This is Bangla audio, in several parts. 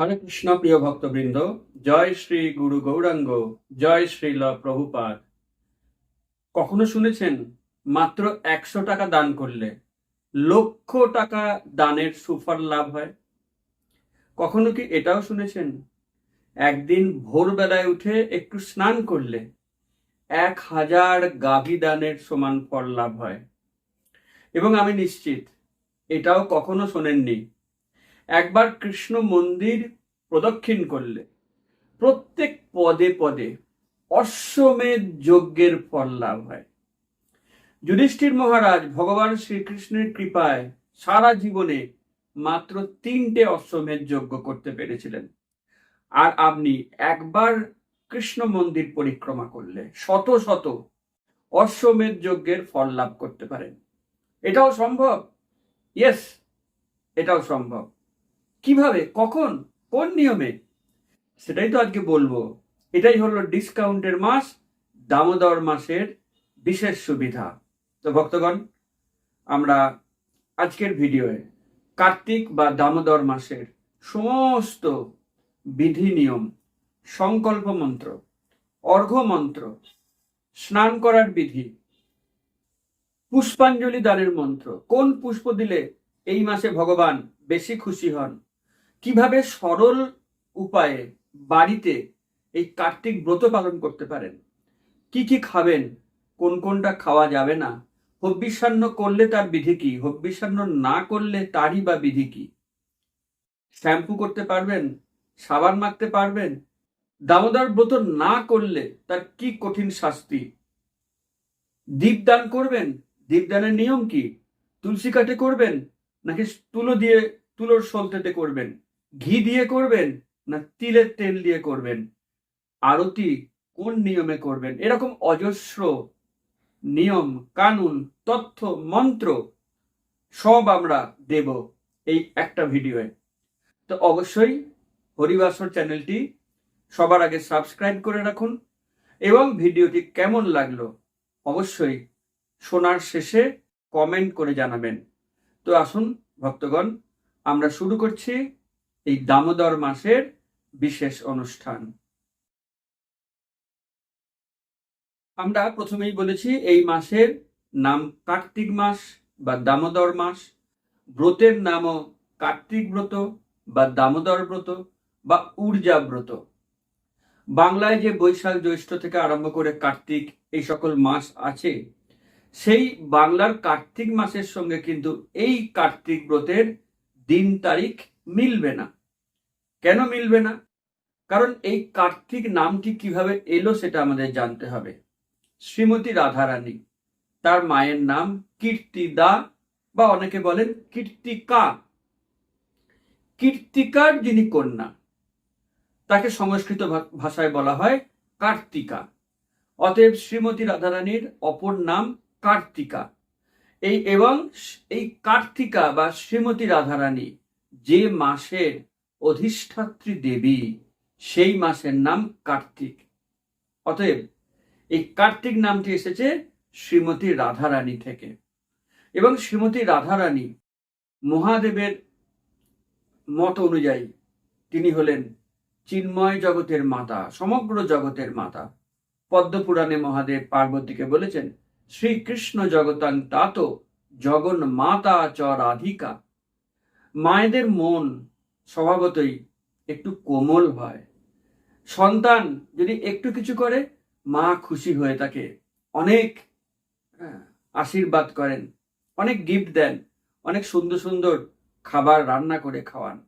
হরে কৃষ্ণ প্রিয় ভক্তবৃন্দ, জয় শ্রী গুরু গৌরাঙ্গ, জয় শ্রীল প্রভুপাদ। কখনো শুনেছেন, মাত্র একশো টাকা দান করলে লক্ষ টাকা দানের সুফল লাভ হয়? কখনো কি এটাও শুনেছেন? একদিন ভোরবেলায় উঠে একটু স্নান করলে এক হাজার গাভী দানের সমান ফল লাভ হয়। এবং আমি নিশ্চিত, এটাও কখনো শোনেননি একবার কৃষ্ণ মন্দির প্রদক্ষিণ করলে, প্রত্যেক পদে পদে অশ্বমেধ যজ্ঞের ফল লাভ হয়। যুধিষ্ঠির মহারাজ ভগবান শ্রীকৃষ্ণের কৃপায় সারা জীবনে মাত্র তিনটে অশ্বমেধ যজ্ঞ করতে পেরেছিলেন। আর আপনি একবার কৃষ্ণ মন্দির পরিক্রমা করলে শত শত অশ্বমেধ যজ্ঞের ফল লাভ করতে পারেন। এটাও সম্ভব? ইয়েস এটাও সম্ভব। কীভাবে? কখন? কোন নিয়মে? সেটাই তো আজকে বলব। এটাই হলো ডিসকাউন্টের মাস, দামোদর মাসের বিশেষ সুবিধা। তো ভক্তগণ, আমরা আজকের ভিডিওয়ে কার্তিক বা দামোদর মাসের সমস্ত বিধি নিয়ম, সংকল্প মন্ত্র, অর্ঘ্য মন্ত্র, স্নান করার বিধি, পুষ্পাঞ্জলি দানের মন্ত্র, কোন পুষ্প দিলে এই মাসে ভগবান বেশি খুশি হন? কীভাবে সরল উপায়ে বাড়িতে এই কার্তিক ব্রত পালন করতে পারেন? কি কি খাবেন? কোন কোনটা খাওয়া যাবে না? হব্বিষান্ন করলে তার বিধি কি? হব্বিষান্ন না করলে তারই বা বিধি কি? শ্যাম্পু করতে পারবেন? সাবান মাখতে পারবেন? দামোদর ব্রত না করলে তার কি কঠিন শাস্তি? দীপদান করবেন? দীপদানের নিয়ম কি? তুলসী কাঠে করবেন? নাকি তুলো দিয়ে তুলোর সলতেতে করবেন? ঘি দিয়ে করবেন না তিলের তেল দিয়ে করবেন? আরতি কোন নিয়মে করবেন? এরকম অজস্র নিয়ম, কানুন, তথ্য, মন্ত্র সব আমরা দেব এই একটা ভিডিওয়ে। তো অবশ্যই হরিবাসর চ্যানেলটি সবার আগে সাবস্ক্রাইব করে রাখুন এবং ভিডিওটি কেমন লাগল অবশ্যই শোনার শেষে কমেন্ট করে জানাবেন। তো আসুন, ভক্তগণ, আমরা শুরু করছি এই দামোদর মাসের বিশেষ অনুষ্ঠান। আমরা প্রথমেই বলেছি এই মাসের নাম কার্তিক মাস বা দামোদর মাস। ব্রতের নামও কার্তিক ব্রত বা দামোদর ব্রত বা ঊর্জা ব্রত। বাংলায় যে বৈশাখ জ্যৈষ্ঠ থেকে আরম্ভ করে কার্তিক এই সকল মাস আছে, সেই বাংলার কার্তিক মাসের সঙ্গে কিন্তু এই কার্তিক ব্রতের দিন তারিখ মিলবে না। কেন মিলবে না? কারণ এই কার্তিক নামটি কীভাবে এলো সেটা আমাদের জানতে হবে। শ্রীমতী রাধারানী, তার মায়ের নাম কীর্তিদা বা অনেকে বলেন কীর্তিকা। কীর্তিকার যিনি কন্যা, তাকে সংস্কৃত ভাষায় বলা হয় কার্তিকা। অতএব শ্রীমতী রাধারানীর অপর নাম কার্তিকা। এই এবং এই কার্তিকা বা শ্রীমতী রাধারানী যে মাসের অধিষ্ঠাত্রী দেবী, সেই মাসের নাম কার্তিক। অতএব এই কার্তিক নামটি এসেছে শ্রীমতী রাধারানী থেকে। এবং শ্রীমতী রাধারানী মহাদেবের মত অনুযায়ী তিনি হলেন চিন্ময় জগতের মাতা, সমগ্র জগতের মাতা। পদ্মপুরাণে মহাদেব পার্বতীকে বলেছেন, শ্রীকৃষ্ণ জগতাং তাত জগন মাতা চ রাধিকা। মায়েদের মন স্বভাবতই একটু কোমল হয়। সন্তান যদি একটু কিছু করে মা খুশি হয়ে থাকে অনেক হ্যাঁ, আশীর্বাদ করেন অনেক গিফট দেন অনেক সুন্দর সুন্দর খাবার রান্না করে খাওয়ান।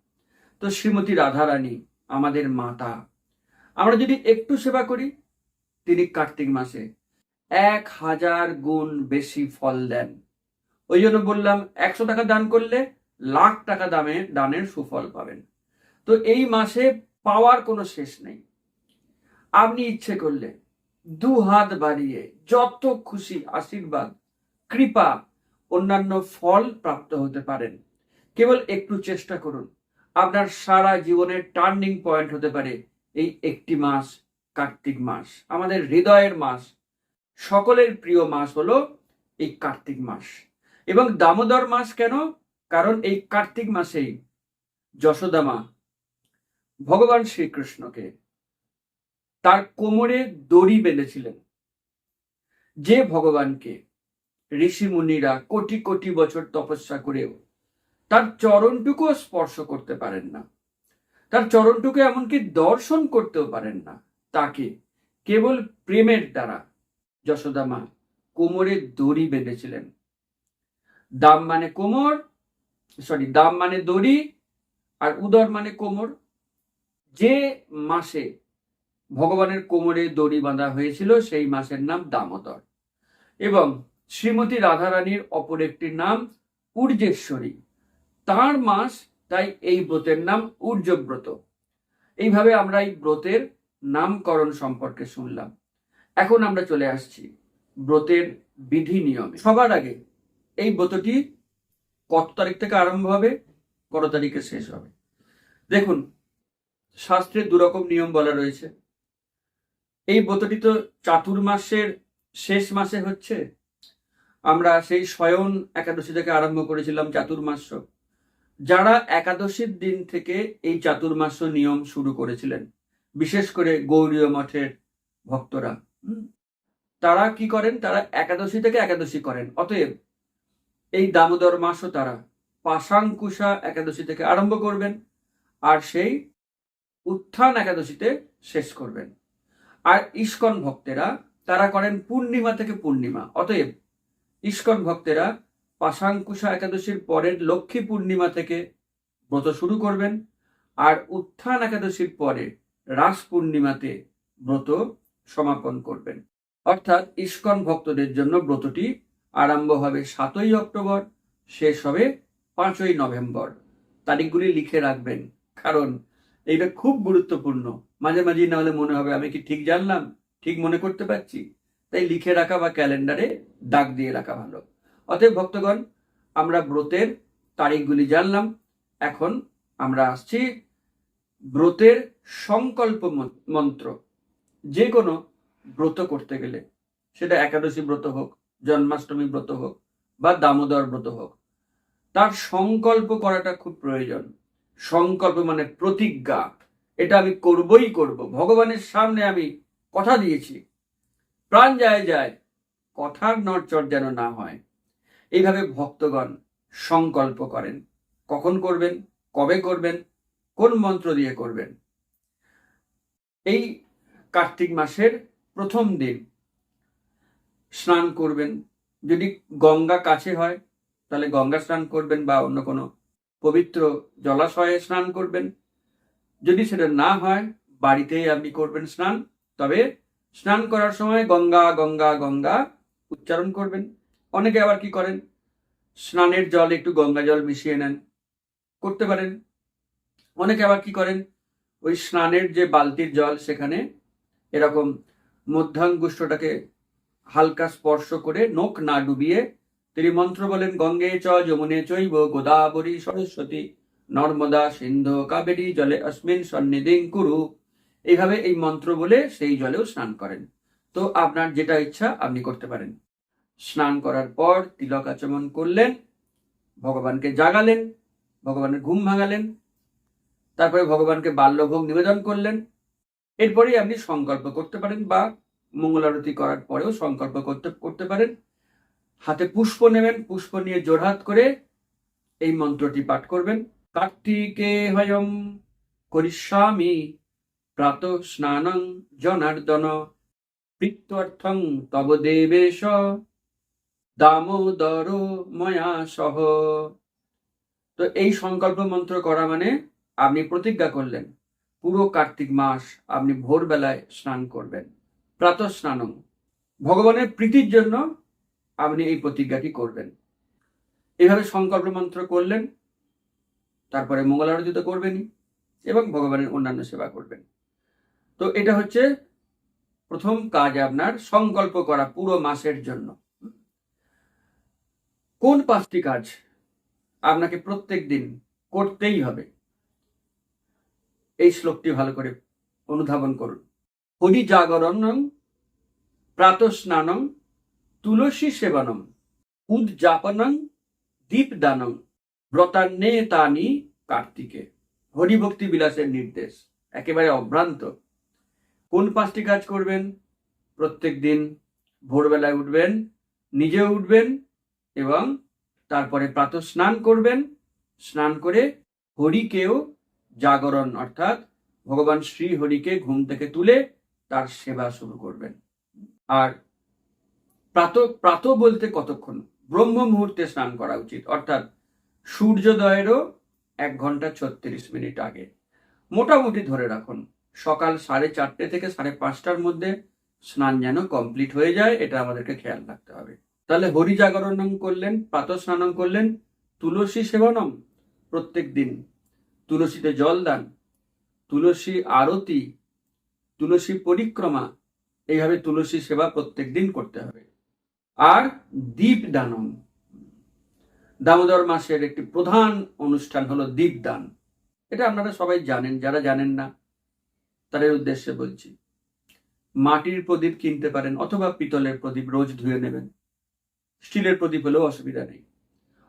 তো শ্রীমতী রাধারানী আমাদের মাতা। আমরা যদি একটু সেবা করি তিনি কার্তিক মাসে এক হাজার গুণ বেশি ফল দেন। ওই জন্য বললাম একশো টাকা দান করলে লাখ টাকা দামে দানের সুফল পাবেন। তো এই মাসে পাওয়ার কোনো শেষ নেই। আপনি ইচ্ছে করলে দু হাত বাড়িয়ে যত খুশি আশীর্বাদ, কৃপা, অন্যান্য ফল প্রাপ্ত হতে পারেন। কেবল একটু চেষ্টা করুন। আপনার সারা জীবনের টার্নিং পয়েন্ট হতে পারে এই একটি মাস, কার্তিক মাস। আমাদের হৃদয়ের মাস, সকলের প্রিয় মাস হলো এই কার্তিক মাস। এবং দামোদর মাস কেন? কারণ এই কার্তিক মাসেই যশোদামা ভগবান শ্রীকৃষ্ণকে তার কোমরে দড়ি বেঁধেছিলেন। যে ভগবানকে ঋষি মুনিরা কোটি কোটি বছর তপস্যা করেও তার চরণটুকুও স্পর্শ করতে পারেন না। তার চরণটুকু এমনকি দর্শন করতেও পারেন না। তাকে কেবল প্রেমের দ্বারা যশোদা মা কোমরে দড়ি বেঁধেছিলেন। দাম মানে কোমর সরি, দাম মানে দড়ি আর উদর মানে কোমর। যে মাসে ভগবানের কোমরে দড়ি বাঁধা হয়েছিল, সেই মাসের নাম দামোদর। এবং শ্রীমতী রাধারানীর অপর একটি নাম উর্জেশ্বরী। তার মাস, তাই এই ব্রতের নাম উর্জব্রত। এইভাবে আমরা এই ব্রতের নামকরণ সম্পর্কে শুনলাম। এখন আমরা চলে আসছি ব্রতের বিধি নিয়মে। সবার আগে এই ব্রতটি কত তারিখ থেকে আরম্ভ হবে? কত তারিখে শেষ হবে? দেখুন, শাস্ত্রে দুরকম নিয়ম বলা রয়েছে। এই ব্রতটি তো চাতুর্মাসের শেষ মাসে হচ্ছে। আমরা সেই স্বয়ন একাদশী থেকে আরম্ভ করেছিলাম চাতুর্মাস যারা একাদশীর দিন থেকে এই চাতুর্মাস নিয়ম শুরু করেছিলেন, বিশেষ করে গৌরীয় মঠের ভক্তরা তারা কি করেন? তারা একাদশী থেকে একাদশী করেন। অতএব এই দামোদর মাসও তারা পাশাঙ্কুশা একাদশী থেকে আরম্ভ করবেন আর সেই উত্থান একাদশীতে শেষ করবেন। আর ইস্কন ভক্তেরা তারা করেন পূর্ণিমা থেকে পূর্ণিমা, অতএব ইস্কন ভক্তেরা পাশাঙ্কুশা একাদশীর পরের লক্ষ্মী পূর্ণিমা থেকে ব্রত শুরু করবেন আর উত্থান একাদশীর পরে রাস পূর্ণিমাতে ব্রত সমাপন করবেন। অর্থাৎ ইস্কন ভক্তদের জন্য ব্রতটি আরম্ভ হবে সাতই অক্টোবর, শেষ হবে পাঁচই নভেম্বর। তারিখগুলি লিখে রাখবেন, কারণ এইটা খুব গুরুত্বপূর্ণ। মাঝে মাঝে না হলে মনে হবে আমি কি ঠিক জানলাম, ঠিক মনে করতে পারছি? তাই লিখে রাখা বা ক্যালেন্ডারে ডাক দিয়ে রাখা ভালো। অতএব ভক্তগণ, আমরা ব্রতের তারিখগুলি জানলাম, এখন আমরা আসছি ব্রতের সংকল্প মন- মন্ত্র। যে কোনো ব্রত করতে গেলে, সেটা একাদশী ব্রত হোক জন্মাষ্টমী ব্রত হোক বা দামোদর ব্রত হোক, তার সংকল্প করাটা খুব প্রয়োজন। সংকল্প মানে প্রতিজ্ঞা। এটা আমি করবই করব। ভগবানের সামনে আমি কথা দিয়েছি। প্রাণ যায় যায়, কথার নড়চড় যেন না হয়। এইভাবে ভক্তগণ সংকল্প করেন। কখন করবেন? কবে করবেন? কোন মন্ত্র দিয়ে করবেন? এই কার্তিক মাসের প্রথম দিন স্নান করবেন। যদি গঙ্গা কাছে হয়, তাহলে গঙ্গা স্নান করবেন বা অন্য কোনো পবিত্র জলাশয়ে স্নান করবেন। যদি সেটা না হয়, বাড়িতেই আপনি করবেন স্নান। তবে স্নান করার সময় গঙ্গা গঙ্গা গঙ্গা উচ্চারণ করবেন। অনেকে আবার কি করেন? স্নানের জল, একটু গঙ্গা জল মিশিয়ে নেন। করতে পারেন। অনেকে আবার কি করেন? ওই স্নানের যে বালতির জল, সেখানে এরকম মধ্যাঙ্গুষ্ঠটাকে হালকা স্পর্শ করে নখ না ডুবিয়ে তিনি মন্ত্র বলেন, গঙ্গে চ, যমুনে চৈব, গোদাবরী সরস্বতী, নর্মদা সিন্ধু কাবেরী জলে অস্মিন সন্নিধিং কুরু। এইভাবে এই মন্ত্র বলে সেই জলেও স্নান করেন। তো আপনার যেটা ইচ্ছা আপনি করতে পারেন। স্নান করার পর তিলক আচমন করলেন, ভগবানকে জাগালেন, ভগবানের ঘুম ভাঙালেন, তারপরে ভগবানকে বাল্যভোগ নিবেদন করলেন। এরপরেই আপনি সংকল্প করতে পারেন বা মঙ্গলারতি করার পরেও সংকল্প করতে করতে পারেন। হাতে পুষ্প নেবেন, পুষ্প নিয়ে জোরহাত করে এই মন্ত্রটি পাঠ করবেন। কার্তিকে হয়ম করিষ্যামি প্রাত স্নানং জনার্দন প্রীত্যর্থং তব দেবেশ দামোদর ময়া সহ। তো এই সংকল্প মন্ত্র করা মানে আপনি প্রতিজ্ঞা করলেন। পুরো কার্তিক মাস আপনি ভোরবেলায় স্নান করবেন। প্রাতঃ স্নানং ভগবানের প্রীতির জন্য আপনি এই প্রতিজ্ঞাটি করবেন। এইভাবে সংকল্প মন্ত্র করলেন, তারপরে মঙ্গলারতি তো করবেনই এবং ভগবানের অন্যান্য সেবা করবেন। তো এটা হচ্ছে প্রথম কাজ আপনার, সংকল্প করা পুরো মাসের জন্য। কোন পাঁচটি কাজ আপনাকে প্রত্যেক দিন করতেই হবে? এই শ্লোকটি ভালো করে অনুধাবন করুন। হরি জাগরণং প্রাতঃস্নানং তুলসী সেবনম উদযাপনং দীপদানং ব্রতান্নে তানি কার্তিকে। হরিভক্তি বিলাসের নির্দেশ, একেবারে অভ্রান্ত। কোন পাঁচটি কাজ করবেন? প্রত্যেক দিন ভোরবেলায় উঠবেন, নিজেও উঠবেন এবং তারপরে প্রাতঃ স্নান করবেন। স্নান করে হরিকেও জাগরণ, অর্থাৎ ভগবান শ্রী হরিকে ঘুম থেকে তুলে তার সেবা শুরু করবেন। আর প্রাত প্রাত বলতে কতক্ষণ? ব্রহ্ম মুহূর্তে স্নান করা উচিত। অর্থাৎ সূর্যোদয়েরও এক ঘণ্টা ছত্রিশ মিনিট আগে। মোটামুটি ধরে রাখুন, সকাল সাড়ে চারটে থেকে সাড়ে পাঁচটার মধ্যে স্নান যেন কমপ্লিট হয়ে যায়, এটা আমাদেরকে খেয়াল রাখতে হবে। তাহলে হরি জাগরণম করলেন, প্রাতঃ স্নানম করলেন, তুলসী সেবনম প্রত্যেক দিন। তুলসীতে জল দান, তুলসী আরতি তুলসী পরিক্রমা, এইভাবে তুলসী সেবা প্রত্যেক দিন করতে হবে। আর দীপ দানম, দামোদর মাসের একটি প্রধান অনুষ্ঠান হলো দীপদান এটা আপনারা সবাই জানেন, যারা জানেন না, তাদের উদ্দেশ্যে বলছি। মাটির প্রদীপ কিনতে পারেন অথবা পিতলের প্রদীপ রোজ ধুয়ে নেবেন। স্টিলের প্রদীপ হলেও অসুবিধা নেই।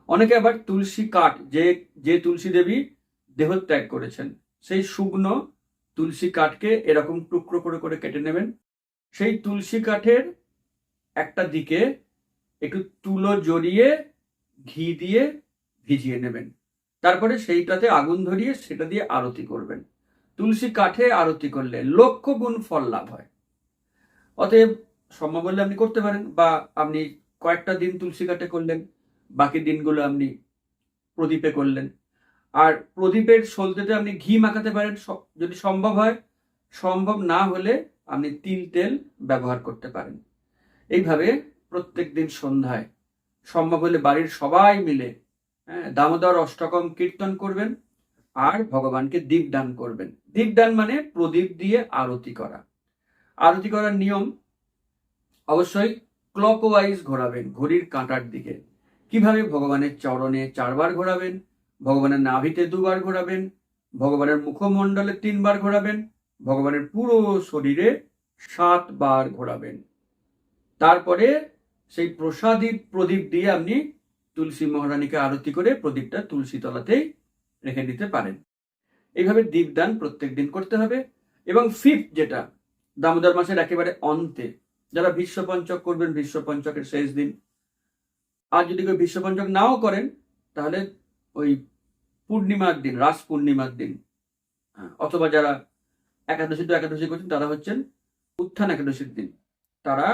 অনেকে আবার তুলসী কাঠ, যে যে তুলসী দেবী দেহত্যাগ করেছেন, সেই শুকনো তুলসী কাঠকে এরকম টুকরো করে করে কেটে নেবেন। সেই তুলসী কাঠের একটা দিকে একটু তুলো জড়িয়ে ঘি দিয়ে ভিজিয়ে নেবেন। তারপরে সেইটাতে আগুন ধরিয়ে সেটা দিয়ে আরতি করবেন। তুলসী কাঠে আরতি করলে লক্ষ গুণ ফল লাভ হয়। অতএব সম্ভব হলে আপনি করতে পারেন বা আপনি কয়েকটা দিন তুলসী কাঠে করলেন, বাকি দিনগুলো আপনি প্রদীপে করলেন। আর প্রদীপের সলতেতে আপনি ঘি মাখাতে পারেন যদি সম্ভব হয় সম্ভব না হলে আপনি তিল তেল ব্যবহার করতে পারেন। এইভাবে প্রত্যেক দিন সন্ধ্যায় সম্ভব হলে বাড়ির সবাই মিলে হ্যাঁ, দামোদর অষ্টকম কীর্তন করবেন আর ভগবানকে দীপদান করবেন। দীপদান মানে প্রদীপ দিয়ে আরতি করা। আরতি করার নিয়ম অবশ্যই ক্লকওয়াইজ ঘোরাবেন ঘড়ির কাঁটার দিকে। কীভাবে ভগবানের চরণে চারবার ঘোরাবেন ভগবানের নাভিতে দুবার ঘোরাবেন, ভগবানের মুখমণ্ডলে তিনবার ঘোরাবেন, ভগবানের পুরো শরীরে সাতবার ঘোরাবেন। তারপরে সেই প্রসাদী প্রদীপ দিয়ে আপনি তুলসী মহারানীকে আরতি করে প্রদীপটা তুলসী তলাতেই রেখে দিতে পারেন। এইভাবে দীপদান প্রত্যেক দিন করতে হবে এবং ফিফথ যেটা, দামোদর মাসের একেবারে অন্তে, যারা বিশ্বপঞ্চক করবেন, বিশ্বপঞ্চকের শেষ দিন। আর যদি কেউ বিশ্বপঞ্চক নাও করেন, তাহলে ওই পূর্ণিমার দিন রাস পূর্ণিমার দিন। হ্যাঁ, অথবা যারা একাদশী তো একাদশী করছেন তারা হচ্ছেন উত্থান একাদশীর দিন। তারা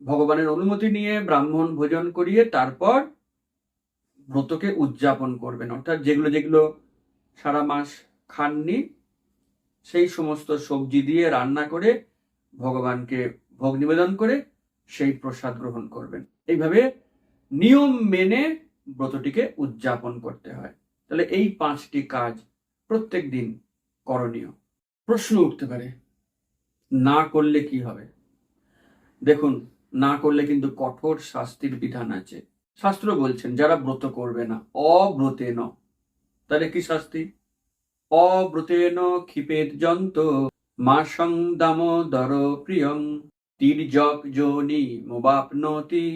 ভগবানের অনুমতি নিয়ে ব্রাহ্মণ ভোজন করিয়ে তারপর ব্রতকে উদযাপন করবেন। অর্থাৎ যেগুলো যেগুলো সারা মাস খাননি সেই সমস্ত সবজি দিয়ে রান্না করে ভগবানকে ভোগ নিবেদন করে সেই প্রসাদ গ্রহণ করবেন। এইভাবে নিয়ম মেনে ব্রতটিকে উদযাপন করতে হয়। তাহলে এই পাঁচটি কাজ প্রত্যেক দিন করণীয়। প্রশ্ন উঠতে পারে, না করলে কি হবে? দেখুন, না করলে কিন্তু কঠোর শাস্তির বিধান আছে। শাস্ত্র বলছেন, যারা ব্রত করবে না, অব্রতেন। তাহলে কি শাস্তি? অব্রতেন ক্ষিপেত জন্ত মাসং দামোদর প্রিয়ং তির্যক যোনি মোবাপনতি।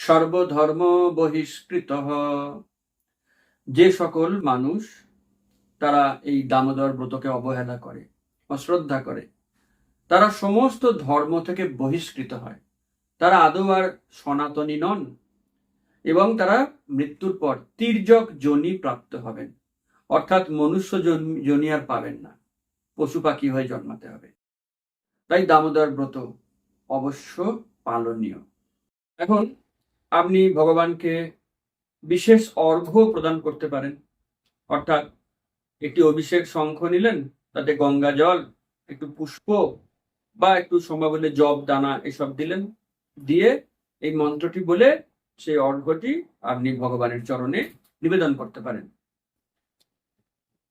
সর্বধর্ম বহিষ্কৃত। যে সকল মানুষ তারা এই দামোদর ব্রতকে অবহেলা করে অশ্রদ্ধা করে, তারা সমস্ত ধর্ম থেকে বহিষ্কৃত হয়। তারা আদৌ আর সনাতনী নন এবং তারা মৃত্যুর পর তির্যক যোনি প্রাপ্ত হবেন। অর্থাৎ মনুষ্য জন- আর পাবেন না। পশু পাখি হয়ে জন্মাতে হবে। তাই দামোদর ব্রত অবশ্য পালনীয়। এখন আপনি ভগবানকে বিশেষ অর্ঘ্য প্রদান করতে পারেন। অর্থাৎ একটি অভিষেক শঙ্খ নিলেন, তাতে গঙ্গা জল, একটু পুষ্প বা একটু সম্ভব হলে জব, দানা এসব দিলেন। দিয়ে এই মন্ত্রটি বলে সেই অর্ঘ্যটি আপনি ভগবানের চরণে নিবেদন করতে পারেন।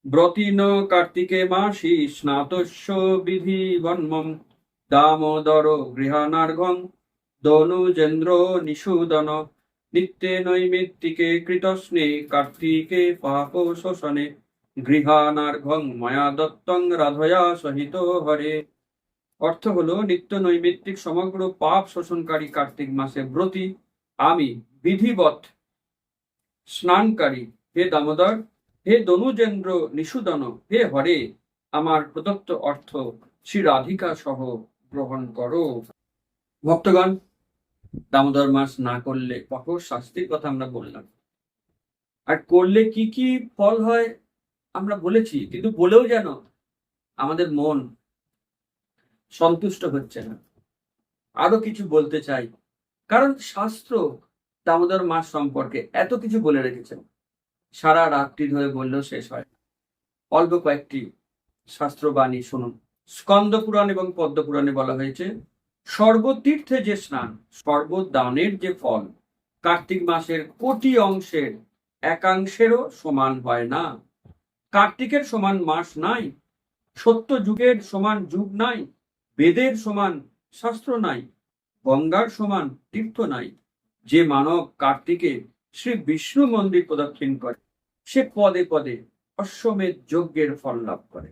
ব্রতীন কার্তিকে মাসি স্নাতস্য বিধি বন্মম দামোদর গৃহানার্ঘং দনুজেন্দ্র নিষুদন। নিত্যে নৈমিত্তিকে কৃতস্নে, কার্তিকে পাপ শোষণে। গৃহানার্ঘং ময়া দত্তং রাধয়া সহিত হরে। অর্থ হলো, নিত্য নৈমিত্তিক সমগ্র পাপ শোষণকারী কার্তিক মাসে ব্রতী। আমি বিধিবৎ স্নানকারী। হে দামোদর, হে দনুজেন্দ্র নিষুদন, হে হরে। আমার প্রদত্ত অর্থ শ্রী রাধিকা সহ গ্রহণ করো। ভক্তগণ দামোদর মাস না করলে কঠোর শাস্তির কথা আমরা বললাম। আর করলে কি কি ফল হয় আমরা বলেছি, কিন্তু বলেও যেন আমাদের মন সন্তুষ্ট হচ্ছে না। আরও কিছু বলতে চাই। কারণ শাস্ত্র দামোদর মাস সম্পর্কে এত কিছু বলে রেখেছেন সারা রাত্রি ধরে বললেও শেষ হয় অল্প কয়েকটি শাস্ত্রবাণী শুনুন। স্কন্দ পুরাণ এবং পদ্ম পুরাণে বলা হয়েছে সর্বতীর্থে যে স্নান সর্বদানের যে ফল, কার্তিক মাসের কোটি অংশের একাংশেরও সমান হয় না। কার্তিকের সমান মাস নাই সত্য যুগের সমান যুগ নাই, বেদের সমান শাস্ত্র নাই, গঙ্গার সমান তীর্থ নাই। যে মানব কার্তিকে শ্রী বিষ্ণু মন্দির প্রদক্ষিণ করে, সে পদে পদে অশ্বমেধ যজ্ঞের ফল লাভ করে।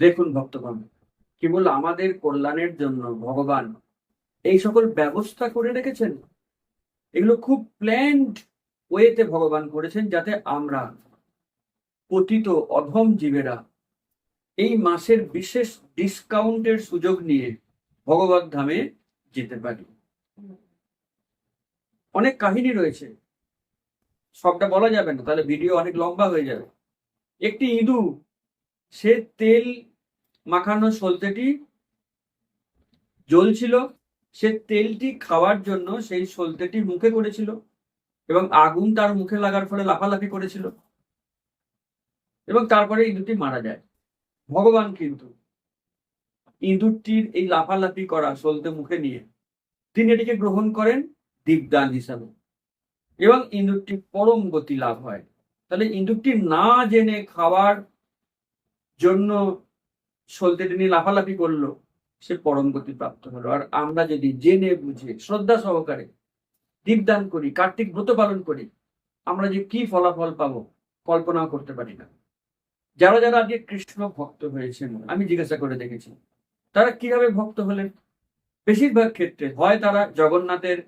দেখুন ভক্তগণ কেবল আমাদের কল্যাণের জন্য, ভগবান। এই সকল ব্যবস্থা করে রেখেছেন? এগুলো খুব প্ল্যান্ড ওয়েতে ভগবান করেছেন যাতে আমরা, পতিত অধম জীবেরা, এই মাসের বিশেষ ডিসকাউন্টের সুযোগ নিয়ে ভগবত ধামে যেতে পারি। অনেক কাহিনী রয়েছে। সবটা বলা যাবে না, তাহলে ভিডিও অনেক লম্বা হয়ে যাবে। একটি ইঁদু সে তেল মাখানো সলতেটি জ্বলছিল। সে তেলটি খাওয়ার জন্য সেই সলতেটি মুখে করেছিল এবং আগুন তার মুখে লাগার ফলে লাফালাফি করেছিল এবং তারপরে ইঁদুরটি মারা যায়। ভগবান কিন্তু ইঁদুরটির এই লাফালাফি করা সলতে মুখে নিয়ে তিনি এটিকে গ্রহণ করেন দীপদান হিসাবে এবং ইঁদুরটি পরম গতি লাভ হয়। তাহলে ইঁদুরটি না জেনে খাওয়ার জন্য সলতেটি নিয়ে লাফালাফি করল, সে পরম গতি প্রাপ্ত হলো। আর আমরা যদি জেনে বুঝে, শ্রদ্ধা সহকারে দীপদান করি, কার্তিক ব্রত পালন করি, আমরা যে কি ফলাফল পাবো কল্পনাও করতে পারি না। যারা যারা আজকে কৃষ্ণ ভক্ত হয়েছেন, আমি জিজ্ঞাসা করে দেখেছি, তারা কীভাবে ভক্ত হলেন? বেশিরভাগ ক্ষেত্রে হয় তারা জগন্নাথের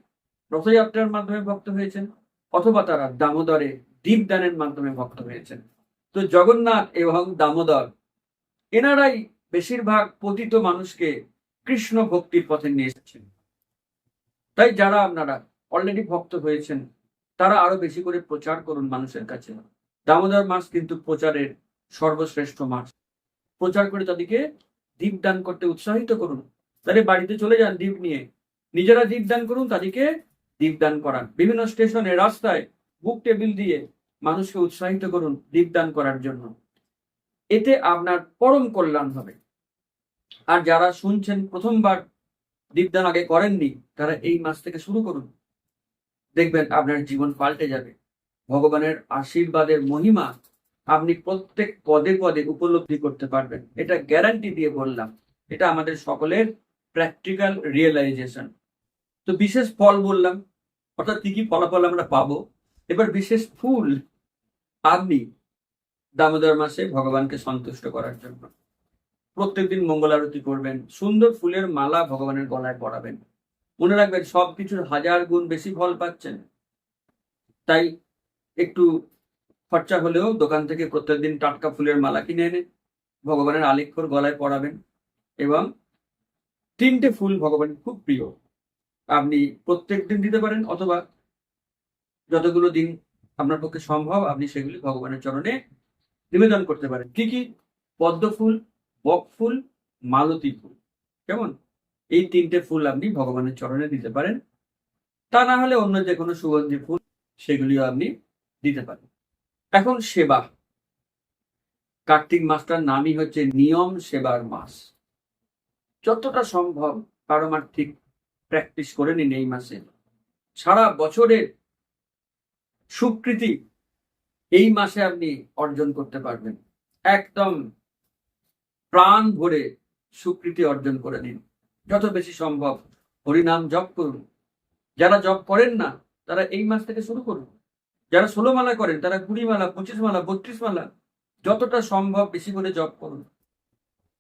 রথযাত্রার মাধ্যমে ভক্ত হয়েছেন, অথবা তারা দামোদরে দীপদানের মাধ্যমে ভক্ত হয়েছেন। তো জগন্নাথ এবং দামোদর, এনারাই বেশিরভাগ পতিত মানুষকে কৃষ্ণ ভক্তির পথে নিয়ে এসেছেন। তাই যারা আপনারা অলরেডি ভক্ত হয়েছেন, তারা আরও বেশি করে প্রচার করুন মানুষের কাছে। দামোদর মাস কিন্তু প্রচারের সর্বশ্রেষ্ঠ মাস। প্রচার করে তাদেরকে দীপদান করতে উৎসাহিত করুন। তাদের বাড়িতে চলে যান দীপ নিয়ে। নিজেরা দীপদান করুন, তাদেরকে দীপদান করান। বিভিন্ন স্টেশনে, রাস্তায়, বুক টেবিল দিয়ে মানুষকে উৎসাহিত করুন দীপদান করার জন্য। এতে আপনার পরম কল্যাণ হবে। আর যারা শুনছেন প্রথমবার দীপদান আগে করেননি, তারা এই মাস থেকে শুরু করুন। দেখবেন আপনার জীবন পাল্টে যাবে। ভগবানের আশীর্বাদের মহিমা আপনি প্রত্যেক পদে পদে উপলব্ধি করতে পারবেন। এটা গ্যারান্টি দিয়ে বললাম। এটা আমাদের সকলের প্র্যাকটিক্যাল রিয়েলাইজেশন তো বিশেষ ফল বললাম, অর্থাৎ কি কি ফলাফল আমরা পাবো? এবার বিশেষ ফুল আপনি দামোদর মাসে ভগবানকে সন্তুষ্ট করার জন্য। প্রত্যেকদিন মঙ্গল আরতি করবেন, সুন্দর ফুলের মালা ভগবানের গলায় পরাবেন। মনে রাখবেন সব কিছুর হাজার গুণ বেশি ফল পাচ্ছেন। তাই একটু খরচা হলেও দোকান থেকে প্রত্যেকদিন টাটকা ফুলের মালা কিনে এনে ভগবানের আলিক্ষর গলায় পরাবেন এবং তিনটে ফুল ভগবানের খুব প্রিয়। আপনি প্রত্যেক দিন দিতে পারেন অথবা যতগুলো দিন আপনার পক্ষে সম্ভব, আপনি সেগুলি ভগবানের চরণে নিবেদন করতে পারেন। কি কি? পদ্ম ফুল বক ফুল, মালতী ফুল। কেমন? এই তিনটে ফুল আপনি ভগবানের চরণে দিতে পারেন। তা না হলে অন্য যে কোনো সুগন্ধি ফুল সেগুলিও আপনি দিতে পারেন। এখন সেবা। কার্তিক মাসটার নামই হচ্ছে নিয়ম সেবার মাস। যতটা সম্ভব পারমার্থিক প্র্যাকটিস করে নিন এই মাসে। সারা বছরের সুকৃতি এই মাসে আপনি অর্জন করতে পারবেন। একদম প্রাণ ভরে সুকৃতি অর্জন করে নিন। যত বেশি সম্ভব হরিনাম জপ করুন। যারা জপ করেন না, তারা এই মাস থেকে শুরু করুন। যারা ষোলো মালা করেন, তারা কুড়ি মালা, পঁচিশ মালা, বত্রিশ মালা, যতটা সম্ভব বেশি করে জপ করুন।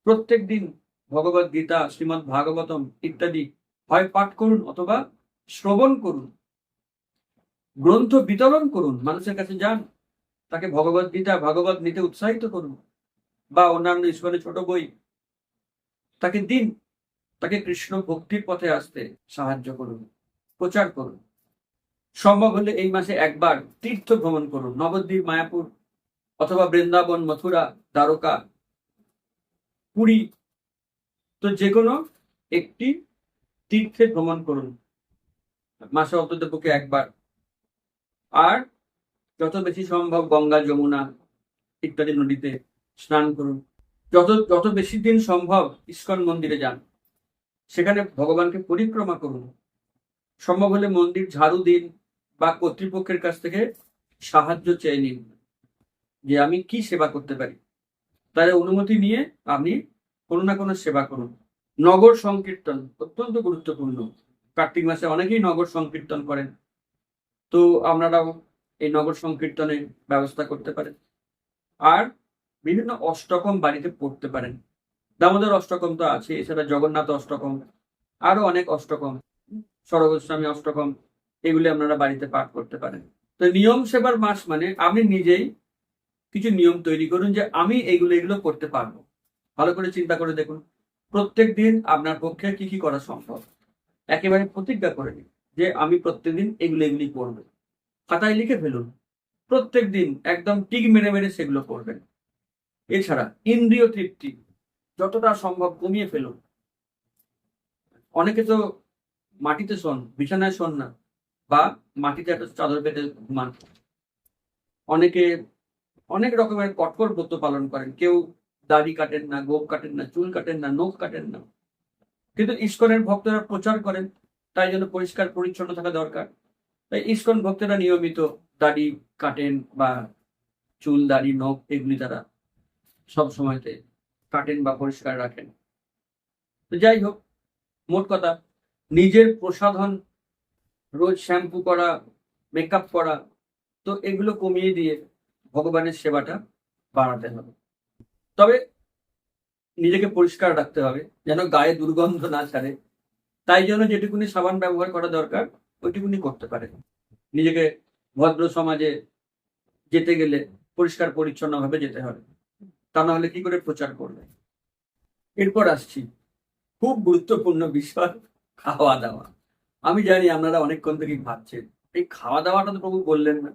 প্রত্যেক দিন ভগবত গীতা শ্রীমৎ ভাগবতম ইত্যাদি হয় পাঠ করুন অথবা শ্রবণ করুন। গ্রন্থ বিতরণ করুন, মানুষের কাছে যান, তাকে ভগবত গীতা, ভগবত নিতে উৎসাহিত করুন। বা অন্যান্য ঈশ্বরের ছোট বই, তাকে দিন, তাকে কৃষ্ণ ভক্তির পথে আসতে সাহায্য করুন, প্রচার করুন। সম্ভব হলে এই মাসে একবার তীর্থ ভ্রমণ করুন, নবদ্বীপ, মায়াপুর অথবা বৃন্দাবন, মথুরা, দ্বারকা, পুরী। তো যে কোনো একটি তীর্থে ভ্রমণ করুন, মাসে অন্তত পক্ষে একবার। আর যত বেশি সম্ভব গঙ্গা, যমুনা ইত্যাদি নদীতে স্নান করুন। যত যত বেশি দিন সম্ভব ইস্কন মন্দিরে যান। সেখানে ভগবানকে পরিক্রমা করুন। সম্ভব হলে মন্দির ঝাড়ু দিন বা কর্তৃপক্ষের কাছ থেকে সাহায্য চেয়ে নিন যে আমি কি সেবা করতে পারি। তার অনুমতি নিয়ে আপনি কোনো না কোনো সেবা করুন। নগর সংকীর্তন অত্যন্ত গুরুত্বপূর্ণ। কার্তিক মাসে অনেকেই নগর সংকীর্তন করেন। তো আপনারাও এই নগর সংকীর্তনের ব্যবস্থা করতে পারেন। আর বিভিন্ন অষ্টকম বাড়িতে পড়তে পারেন। দামোদর অষ্টকম তো আছে, এছাড়া জগন্নাথ অষ্টকম, আরও অনেক অষ্টকম সরগোস্বামী অষ্টকম, এগুলি আপনারা বাড়িতে পাঠ করতে পারেন। তো নিয়ম সেবার মাস মানে আপনি নিজেই কিছু নিয়ম তৈরি করুন যে আমি এইগুলো এগুলো করতে পারব। ভালো করে চিন্তা করে দেখুন, প্রত্যেক দিন আপনার পক্ষে কি কি করা সম্ভব? একেবারে প্রতিজ্ঞা করে নিন যে আমি প্রত্যেক দিন এগুলো, এগুলি করব। খাতায় লিখে ফেলুন প্রত্যেক দিন একদম টিক মেরে মেরে সেগুলো করবেন। এছাড়া ইন্দ্রিয় তৃপ্তি যতটা সম্ভব কমিয়ে ফেলুন অনেকে তো মাটিতে শোন, বিছানায় শোন না, বা মাটিতে একটা চাদর পেতে ঘুমান। অনেকে, অনেক রকমের কঠোর ব্রত পালন করেন। কেউ দাড়ি কাটেন না, গোপ কাটেন না, চুল কাটেন না, নখ কাটেন না। কিন্তু ইস্কনের ভক্তরা প্রচার করেন, তাই জন্য পরিষ্কার পরিচ্ছন্ন থাকা দরকার। তাই ইস্কন ভক্তরা নিয়মিত দাড়ি কাটেন বা চুল, দাড়ি, নখ, এগুলি তারা সব সময়তে কাটেন বা পরিষ্কার রাখেন। তো যাই হোক, মোট কথা, নিজের প্রসাধন, রোজ শ্যাম্পু করা মেকআপ করা, তো এগুলো কমিয়ে দিয়ে ভগবানের সেবাটা বাড়াতে হবে। তবে নিজেকে পরিষ্কার রাখতে হবে, যেন গায়ে দুর্গন্ধ না ছাড়ে। তাই জন্য যেটুকুনি সাবান ব্যবহার করা দরকার, ওইটুকুনি করতে পারে। নিজেকে ভদ্র সমাজে যেতে গেলে পরিষ্কার পরিচ্ছন্নভাবে যেতে হবে। তা নাহলে কি করে প্রচার করবে? এরপর আসছি। খুব গুরুত্বপূর্ণ বিষয় খাওয়া দাওয়া আমি জানি আপনারা অনেকক্ষণ থেকেই ভাবছেন, এই খাওয়া দাওয়াটা তো প্রভু বললেন না।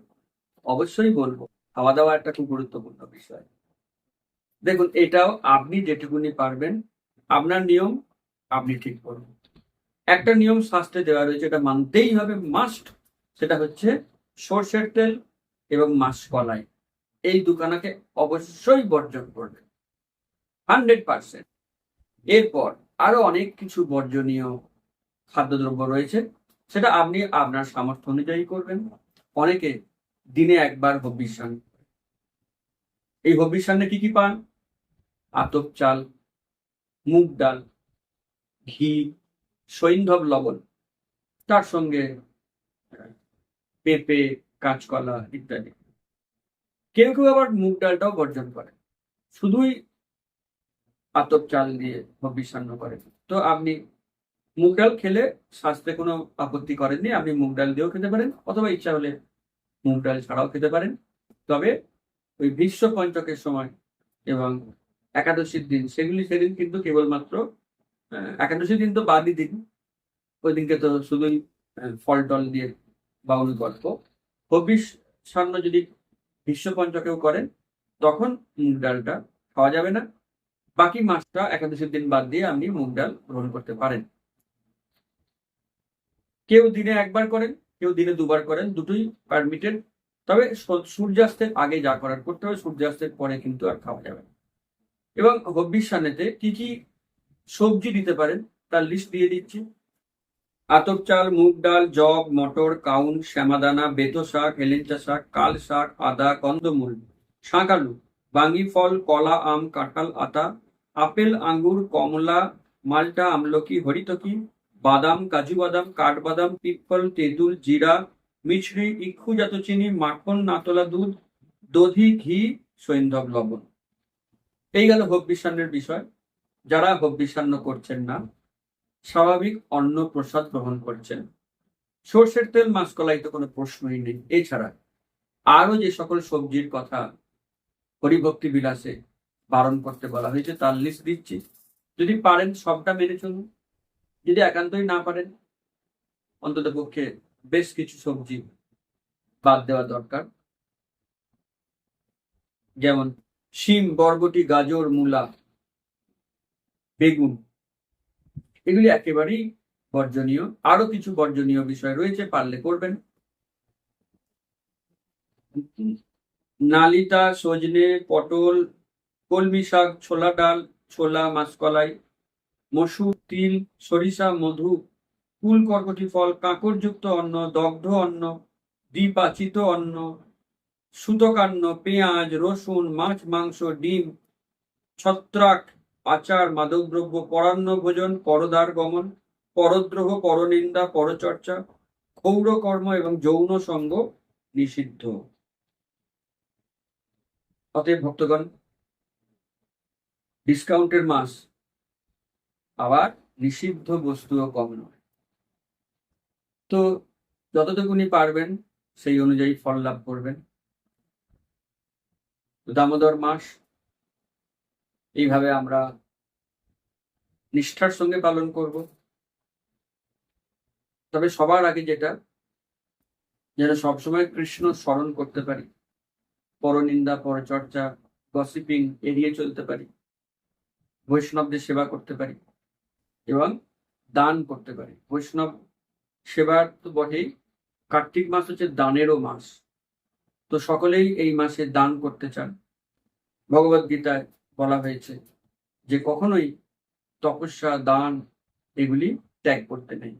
অবশ্যই বলব খাওয়া দাওয়া একটা খুব গুরুত্বপূর্ণ বিষয়। দেখুন, এটাও আপনি যেটুকুনি পারবেন, আপনার নিয়ম আপনি ঠিক করুন। একটা নিয়ম শাস্ত্রে দেওয়া রয়েছে, এটা মানতেই হবে, মাস্ট। সেটা হচ্ছে সর্ষের তেল এবং মাসকলাই এই দুখানাকে অবশ্যই বর্জন করবে। হান্ড্রেড পার্সেন্ট এরপর আরও অনেক কিছু বর্জনীয় খাদ্যদ্রব্য রয়েছে, সেটা আপনি আপনার সামর্থ্য অনুযায়ী করবেন। অনেকে দিনে একবার হবিষ্যান এই হবিষ্যানে কি কি পান? আতপ চাল, মুগ ডাল, ঘি সৈন্ধব লবণ, তার সঙ্গে পেঁপে, কাঁচকলা ইত্যাদি। কেউ কেউ আবার মুগ ডালটাও বর্জন করে। শুধুই আতপ চাল দিয়ে হবিষ্যান্ন করে। তো আপনি মুগ ডাল খেলে স্বাস্থ্যে কোনো আপত্তি করেননি, আপনি মুগ ডাল দিয়েও খেতে পারেন, অথবা ইচ্ছা হলে মুগ ডাল ছাড়াও খেতে পারেন। তবে ওই বিশ্ব পঞ্চকের সময় এবং একাদশীর দিন, সেগুলি সেদিন কিন্তু কেবলমাত্র একাদশীর দিন তো বাদই দিন। ওই দিনকে তো শুধুই ফল টল দিয়ে বাউল গল্প। হবিষ যদি ভীষ্ম পঞ্চকেও করেন, তখন মুগ ডালটা খাওয়া যাবে না। বাকি মাছটা একাদশীর দিন বাদ দিয়ে আপনি মুগ ডাল গ্রহণ করতে পারেন। কেউ দিনে একবার করেন, কেউ দিনে দুবার করেন, দুটোই পারমিটেড তবে সূর্যাস্তের আগে যা করার করতে হবে, সূর্যাস্তের পরে কিন্তু আর খাওয়া যাবে না। এবং হব্বিসানেতে কি কি সবজি দিতে পারেন, তার লিস্ট দিয়ে দিচ্ছি। আতপ চাল, মুগ ডাল জব মটর, কাউন, শ্যামাদানা, বেতো শাক হেলেঞ্চা শাক, কাল শাক, আদা, কন্দমূল শাক আলু বাঙ্গি ফল, কলা, আম, কাঁঠাল, আতা, আপেল, আঙ্গুর, কমলা, মালটা, আমলকি, হরিতকি, বাদাম, কাজু বাদাম, কাঠবাদাম, পিপল, তেঁতুল, জিরা, মিছরি ইক্ষুজাত চিনি, মাখন, নাতলা দুধ, দধি, ঘি সৈন্ধব লবণ। এই গেল হব্বিষান্নের বিষয়। যারা হব্বিষান্ন করছেন না স্বাভাবিক অন্ন প্রসাদ গ্রহণ করছেন। সর্ষের তেল মাসকলাই তো কোনো প্রশ্নই নেই। এছাড়া আরও যে সকল সবজির কথা হরিভক্তি বিলাসে বারণ করতে বলা হয়েছে, তার লিস্ট দিচ্ছি। যদি পারেন সবটা মেনে চলুন। যদি একান্তই না পারেন, অন্তত পক্ষে বেশ কিছু সবজি বাদ দেওয়া দরকার। যেমন শিম, বরবটি, গাজর, মূলা, বেগুন এগুলি একেবারেই বর্জনীয়। আরও কিছু বর্জনীয় বিষয় রয়েছে, পারলে করবেন। নালিতা, সজনে, পটল, কলমি শাক, ছোলা ডাল, ছোলা, মাসকলাই, মসুর তিল, সরিষা, মধু ফুল কর্কটি ফল কাঁকড়যুক্ত অন্ন, দগ্ধ অন্ন, দ্বিপাচিত অন্ন, সুতকান্ন, পেঁয়াজ, রসুন, মাছ, মাংস, ডিম, ছত্রাক আচার, মাদকদ্রব্য, পরান্ন ভোজন, পরদার গমন, পরদ্রোহ, পরনিন্দা, পরচর্চা ক্ষৌরকর্ম এবং যৌন সঙ্গ নিষিদ্ধ। অতএব ভক্তগণ ডিসকাউন্টের মাস আবার নিষিদ্ধ বস্তুও কম নয়। তো যতটুকুনি পারবেন, সেই অনুযায়ী ফল লাভ করবেন। দামোদর মাস এইভাবে আমরা নিষ্ঠার সঙ্গে পালন করব। তবে সবার আগে যেটা, যেন সবসময় কৃষ্ণ স্মরণ করতে পারি, পরনিন্দা, পরচর্চা গসিপিং এড়িয়ে চলতে পারি, বৈষ্ণবদের সেবা করতে পারি এবং দান করতে পারি। বৈষ্ণব সেবার তো বটেই, কার্তিক মাস হচ্ছে দানেরও মাস। তো সকলেই এই মাসে দান করতে চান। ভগবত গীতায় বলা হয়েছে যে কখনোই তপস্যা, দান এগুলি ত্যাগ করতে নেই।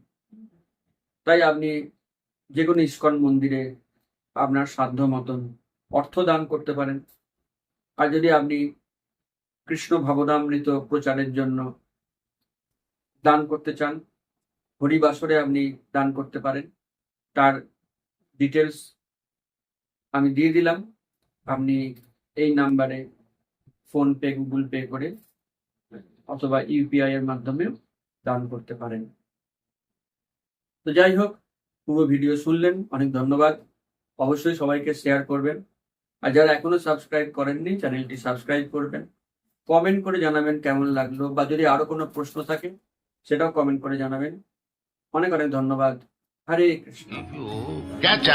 তাই আপনি যে কোনো ইস্কন মন্দিরে আপনার সাধ্য মতন অর্থ দান করতে পারেন। আর যদি আপনি কৃষ্ণ ভবনামৃত প্রচারের জন্য দান করতে চান, হরিবাসরে আপনি দান করতে পারেন। তার ডিটেলস আমি দিয়ে দিলাম। আপনি এই নাম্বারে ফোন পে, গুগল পে করে অথবা ইউপিআই এর মাধ্যমেও দান করতে পারেন। তো যাই হোক, পুরো ভিডিও শুনলেন, অনেক ধন্যবাদ। অবশ্যই সবাইকে শেয়ার করবেন। আর যারা এখনও সাবস্ক্রাইব করেননি চ্যানেলটি সাবস্ক্রাইব করবেন। কমেন্ট করে জানাবেন কেমন লাগল, বা যদি আরও কোনো প্রশ্ন থাকে, সেটাও কমেন্ট করে জানাবেন। অনেক অনেক ধন্যবাদ। হরে কৃষ্ণ। Catch.